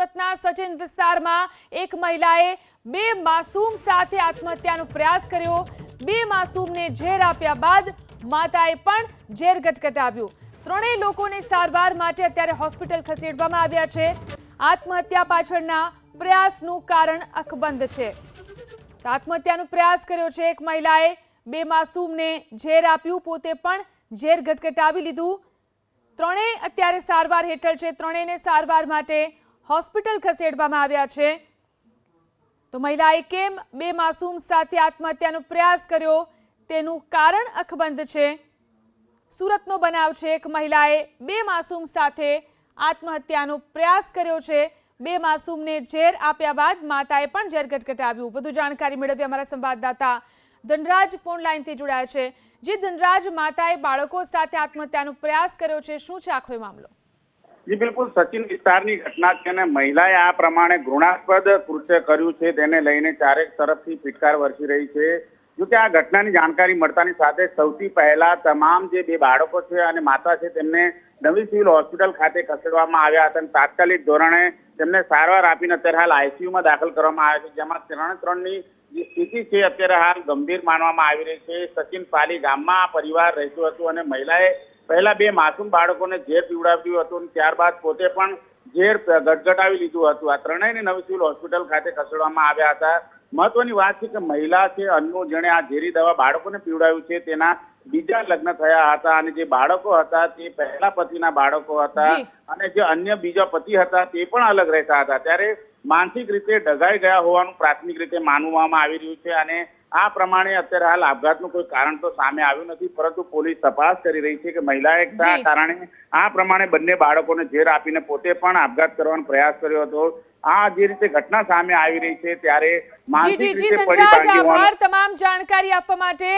સુરતના સચિન વિસ્તારમાં એક મહિલાએ બે માસૂમ સાથે આત્મહત્યાનો પ્રયાસ કર્યો. બે માસૂમને ઝેર આપ્યા બાદ માતાએ પણ ઝેર ગટગટાવ્યું ત્રણેય લોકોને સારવાર માટે અત્યારે હોસ્પિટલ ખસેડવામાં આવ્યા છે. આત્મહત્યા પાછળના પ્રયાસનું કારણ અકબંધ છે. આત્મહત્યાનો પ્રયાસ કર્યો છે એક મહિલાએ બે માસૂમને ઝેર આપ્યું, પોતે પણ ઝેર ગટગટાવી લીધું. ત્રણેય અત્યારે સારવાર હેઠળ છે. ત્રણેયને સારવાર માટે હોસ્પિટલ ખસેડવામાં આવ્યા છે. તો મહિલાએ કેમ બે માસૂમ સાથે આત્મહત્યાનો પ્રયાસ કર્યો? તેનું કારણ અખબંધ છે. સુરતનો બનાવ છે. એક મહિલાએ બે માસૂમ સાથે આત્મહત્યાનો પ્રયાસ કર્યો છે. બે માસૂમને ઝેર આપ્યા બાદ માતાએ પણ ઝેર ગટગટાવ્યું. વધુ જાણકારી મેળવી અમારા સંવાદદાતા ધનરાજ ફોન લાઈનથી જોડાયા છે. જે ધનરાજ, માતાએ બાળકો સાથે આત્મહત્યાનો પ્રયાસ કર્યો છે. શું છે આખો મામલો? જી બિલકુલ સચિન વિસ્તારની ઘટના છે અને મહિલાએ આ પ્રમાણે ઘૃણાસ્પદ કૃત્ય કર્યું છે તેને લઈને ચારેક તરફથી ફિટકાર વરસી રહી છે. જો કે આ ઘટનાની જાણકારી મળતાની સાથે સૌથી પહેલા તમામ જે બે બાળકો છે અને માતા છે તેમને નવી સિવિલ હોસ્પિટલ ખાતે ખસેડવામાં આવ્યા હતા અને તાત્કાલિક ધોરણે તેમને સારવાર આપીને અત્યારે હાલ આઈસીયુમાં દાખલ કરવામાં આવ્યા છે, જેમાં ત્રણે ત્રણની જે સ્થિતિ છે અત્યારે હાલ ગંભીર માનવામાં આવી રહી છે. સચિન પાલી ગામમાં પરિવાર રહેતું હતું અને મહિલાએ પહેલા બે માસૂમ બાળકોને ઝેર પીવડાવ્યું હતું અને ત્યારબાદ પોતે પણ ઝેર ગટગટાવી લીધું હતું. આ ત્રણેયને નવી સિવિલ હોસ્પિટલ ખાતે ખસેડવામાં આવ્યા હતા. મહત્વની વાત છે કે મહિલા છે અન્નુ જેણે આ ઝેરી દવા બાળકોને પીવડાવ્યું છે તેના બીજા લગ્ન થયા હતા અને જે બાળકો હતા તે પહેલા પતિના બાળકો હતા અને જે અન્ય બીજા પતિ હતા તે પણ અલગ રહેતા હતા. ત્યારે માનસિક રીતે ડગાઈ ગયા હોવાનું પ્રાથમિક રીતે માનવામાં આવી રહ્યું છે અને આ પ્રમાણે અત્યારે હાલ આપઘાતનું કોઈ કારણ તો સામે આવ્યું નથી પરંતુ પોલીસ તપાસ કરી રહી છે કે મહિલાએ કયા કારણે આ પ્રમાણે બંને બાળકોને ઝેર આપીને પોતે પણ આપઘાત કરવાનો પ્રયાસ કર્યો હતો. આ જે રીતે ઘટના સામે આવી રહી છે ત્યારે માનસિક રીતે તમામ જાણકારી આપવા માટે.